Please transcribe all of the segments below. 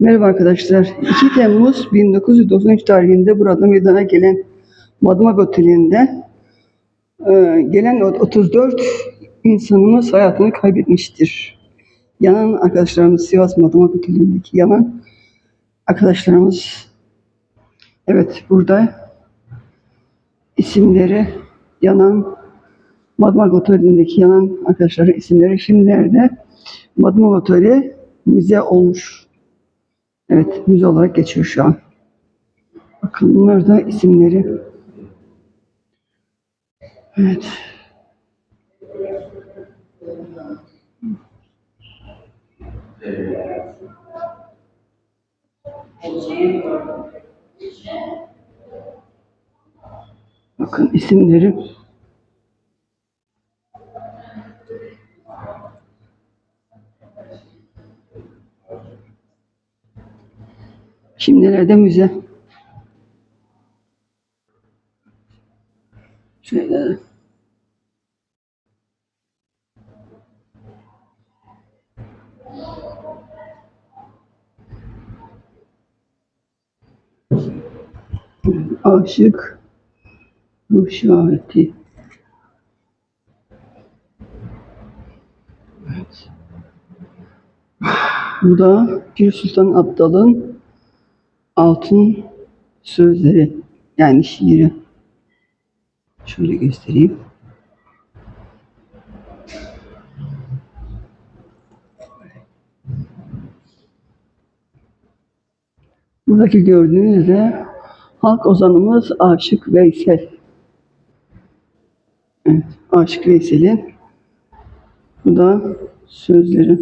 Merhaba arkadaşlar. 2 Temmuz 1993 tarihinde burada meydana gelen Madımak Oteli'nde e, gelen o- 34 insanımız hayatını kaybetmiştir. Yanan arkadaşlarımız Sivas Madımak Oteli'ndeki yanan arkadaşlarımız evet burada isimleri yanan Madımak Oteli'ndeki yanan arkadaşların isimleri şimdilerde Madımak Oteli müze olmuş. Evet, müze olarak geçiyor şu an. Bakın bunlar da isimleri. Evet. Bakın isimleri. Şimdilerde müze. Şöyle. Aşık ruh şahidi. Bu da Pir Sultan Abdal'ın altın sözleri yani şiiri. Şöyle göstereyim. Buradaki gördüğünüz de halk ozanımız Aşık Veysel. Evet, Aşık Veysel'in bu da sözleri.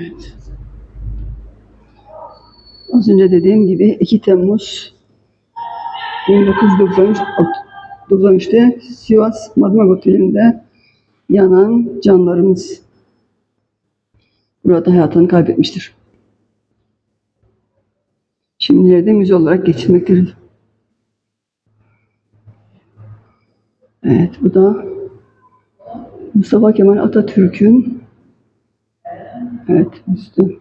Evet. Az önce dediğim gibi 2 Temmuz 1993 93'te Sivas Madımak Oteli'nde yanan canlarımız burada hayatını kaybetmiştir. Şimdilerde müze olarak geçilmektedir. Evet, bu da Mustafa Kemal Atatürk'ün evet üstü.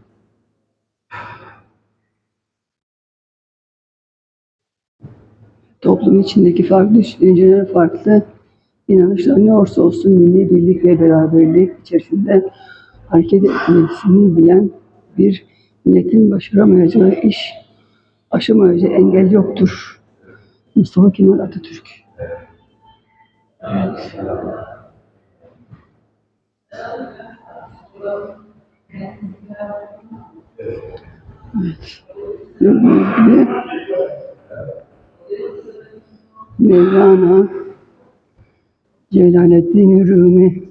Toplum içindeki farklı düşünceler, farklı inanışlar ne olursa olsun milli birlik ve beraberlik içerisinde hareket etmesini bilen bir milletin başaramayacağı iş, aşamayacağı engel yoktur. Mustafa Kemal Atatürk. Evet. Evet. Gördüğünüz gibi Mevlana Celaleddin Rumi.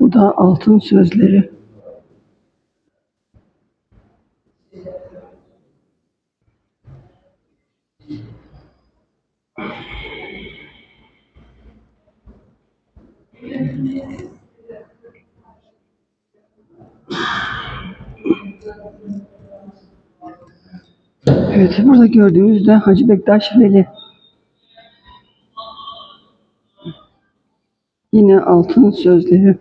Bu da altın sözleri. Evet, burada gördüğünüz de Hacı Bektaş Veli. Yine altın sözleri.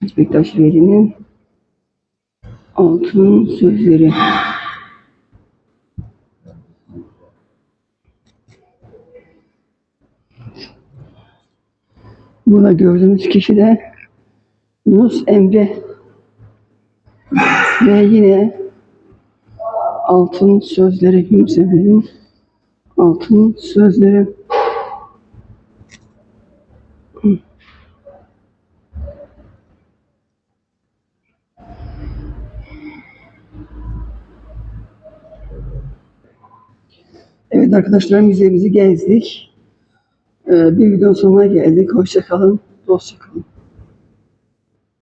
Hacı Bektaş Veli'nin altın sözleri. Burada gördüğünüz kişi de Yunus Emre ve yine altın sözleri Emre'nin altın sözleri. Evet arkadaşlar müzemizi gezdik. Ee, bir videonun sonuna geldik. Hoşça kalın, dostça kalın.